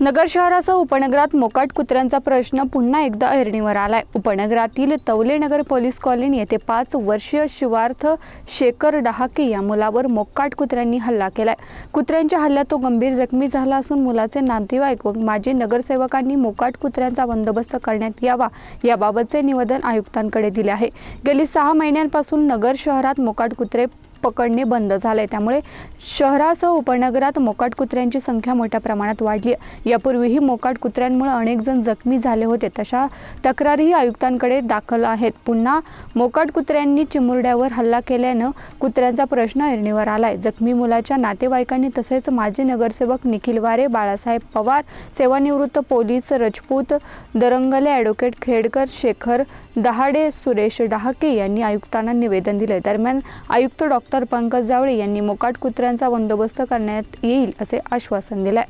नगर शहरासह उपनगरात मोकाट कुत्र्यांचा प्रश्न पुन्हा एकदा ऐरणीवर आलाय. उपनगरातील तवलेनगर पोलीस कॉलनी येथे पाच वर्षीय शिवार्थ शेखर डहाके या मुलावर मोकाट कुत्र्यांनी हल्ला केलाय. कुत्र्यांच्या हल्ल्यात तो गंभीर जखमी झाला असून मुलाचे नातेवाईक व माजी नगरसेवकांनी मोकाट कुत्र्यांचा बंदोबस्त करण्यात यावा याबाबतचे निवेदन आयुक्तांकडे दिले आहे. गेली सहा महिन्यांपासून नगर शहरात मोकाट कुत्रे पकडणे बंद झाले त्यामुळे शहरासह उपनगरात मोकाट कुत्र्यांची संख्या मोठ्या प्रमाणात वाढली आहे. यापूर्वीही मोकाट कुत्र्यांमुळे अनेक जण जखमी झाले होते. तशा तक्रारीही आयुक्तांकडे दाखल आहेत. पुन्हा मोकाट कुत्र्यांनी चिमुरड्यावर हल्ला केल्यानं कुत्र्यांचा प्रश्न ऐरणीवर आलाय. जखमी मुलाच्या नातेवाईकांनी तसेच माजी नगरसेवक निखिल वारे बाळासाहेब पवार सेवानिवृत्त पोलीस रजपूत दरंगले ॲडव्होकेट खेडकर शेखर दहाडे सुरेश डहाके यांनी आयुक्तांना निवेदन दिले दरम्यान आयुक्त डॉक्टर पंकज जावळे यांनी मोकाट कुत्र्यांचा बंदोबस्त करण्यात येईल असे आश्वासन दिले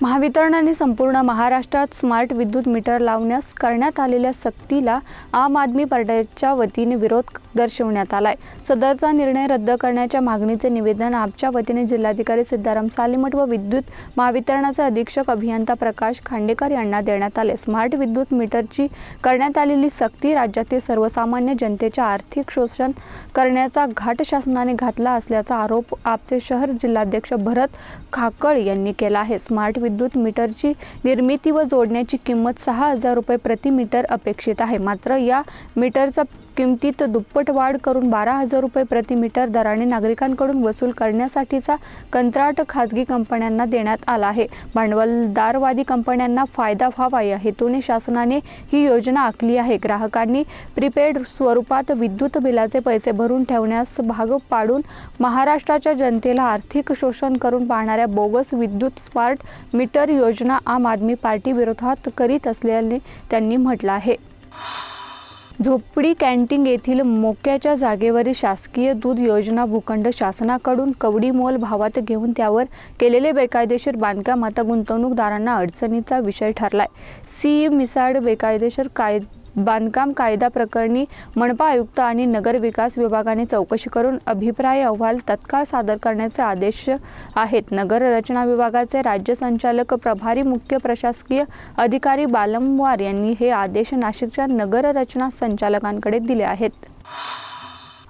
महावितरणाने संपूर्ण महाराष्ट्रात स्मार्ट विद्युत मीटर लावण्यास करण्यात आलेल्या सक्तीला आम आदमी पार्टीच्या वतीने विरोध दर्शवण्यात आलाय. सदरचा निर्णय रद्द करण्याच्या मागणीचे निवेदन आपच्या वतीने जिल्हाधिकारी सिद्धाराम सालीमठ व विद्युत महावितरणाचे अधीक्षक अभियंता प्रकाश खांडेकर यांना देण्यात आले. स्मार्ट विद्युत मीटरची करण्यात आलेली सक्ती राज्यातील सर्वसामान्य जनतेचे आर्थिक शोषण करण्याचा घाट शासनाने घातला असल्याचा आरोप आपचे शहर जिल्हाध्यक्ष भरत खाकळ यांनी केला आहे. स्मार्ट विद्युत मीटरची निर्मिती व जोडण्याची किंमत सहा हजार रुपये प्रति मीटर अपेक्षित आहे. मात्र या मीटरचा किमतीत दुप्पट वाढ करून बारा हजार रुपये प्रति मीटर दराने नागरिकांकडून वसूल करण्यासाठीचा कंत्राट खाजगी कंपन्यांना देण्यात आला आहे. भांडवलदारवादी कंपन्यांना फायदा व्हावा या हेतूने शासनाने ही योजना आखली आहे. ग्राहकांनी प्रीपेड स्वरूपात विद्युत बिलाचे पैसे भरून ठेवण्यास भाग पाडून महाराष्ट्राच्या जनतेला आर्थिक शोषण करून पाहणाऱ्या बोगस विद्युत स्मार्ट मीटर योजना आम आदमी पार्टी विरोधात करीत असल्याने त्यांनी म्हटलं आहे. झोपडी कॅन्टीन येथील मोक्याच्या जागेवरील शासकीय दूध योजना भूखंड शासनाकडून कवडी मोल भावात घेऊन त्यावर केलेले बेकायदेशीर बांधकाम आता गुंतवणूकदारांना अडचणीचा विषय ठरलाय. सी मिसाड बेकायदेशीर काय बांधकाम कायदा प्रकरणी मनपा आयुक्त आणि नगर विकास विभागाने चौकशी करून अभिप्राय अहवाल तत्काळ सादर करण्याचे आदेश आहेत. नगर रचना विभागाचे राज्य संचालक प्रभारी मुख्य प्रशासकीय अधिकारी बालमवार यांनी हे आदेश नाशिकच्या नगर रचना संचालकांकडे दिले आहेत.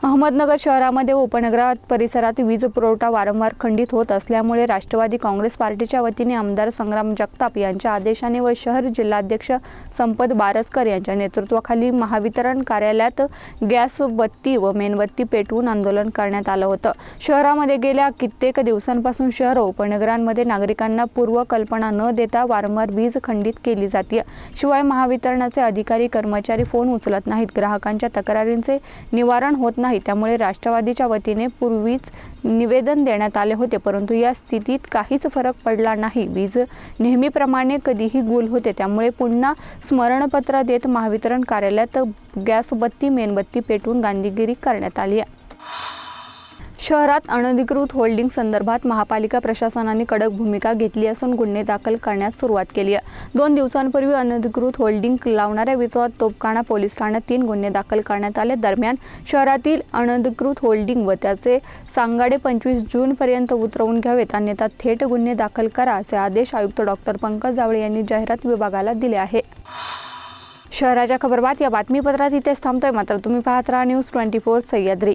अहमदनगर शहरामध्ये व उपनगरात परिसरात वीज पुरवठा वारंवार खंडित होत असल्यामुळे राष्ट्रवादी काँग्रेस पार्टीच्या वतीने आमदार संग्राम जगताप यांच्या आदेशाने व शहर जिल्हाध्यक्ष संपत बारसकर यांच्या नेतृत्वाखाली महावितरण कार्यालयात गॅस बत्ती व मेणबत्ती पेटवून आंदोलन करण्यात आलं होतं. शहरामध्ये गेल्या कित्येक दिवसांपासून शहर उपनगरांमध्ये नागरिकांना पूर्वकल्पना न देता वारंवार वीज खंडित केली जाते शिवाय महावितरणाचे अधिकारी कर्मचारी फोन उचलत नाहीत. ग्राहकांच्या तक्रारींचे निवारण होत नाही. त्यामुळे राष्ट्रवादीच्या वतीने पूर्वीच निवेदन देण्यात आले होते परंतु या स्थितीत काहीच फरक पडला नाही. वीज नेहमीप्रमाणे कधीही गुल होते. त्यामुळे पुन्हा स्मरणपत्र देत महावितरण कार्यालयात गॅसबत्ती मेणबत्ती पेटवून गांधीगिरी करण्यात आली आहे. शहरात अनधिकृत होल्डिंग संदर्भात महापालिका प्रशासनाने कडक भूमिका घेतली असून गुन्हे दाखल करण्यास सुरुवात केली आहे. दोन दिवसांपूर्वी अनधिकृत होल्डिंग लावणाऱ्या विरोधात तोपखाना पोलीस ठाण्यात तीन गुन्हे दाखल करण्यात आले. दरम्यान शहरातील अनधिकृत होल्डिंग व त्याचे सांगाडे पंचवीस जूनपर्यंत उतरवून घ्यावेत अन्यथा थेट गुन्हे दाखल करा असे आदेश आयुक्त डॉक्टर पंकज जावळे यांनी जाहिरात विभागाला दिले आहे. शहराच्या खबरबात या बातमीपत्रात इथेच थांबतोय. मात्र तुम्ही पाहत राहा न्यूज ट्वेंटी फोर सह्याद्री.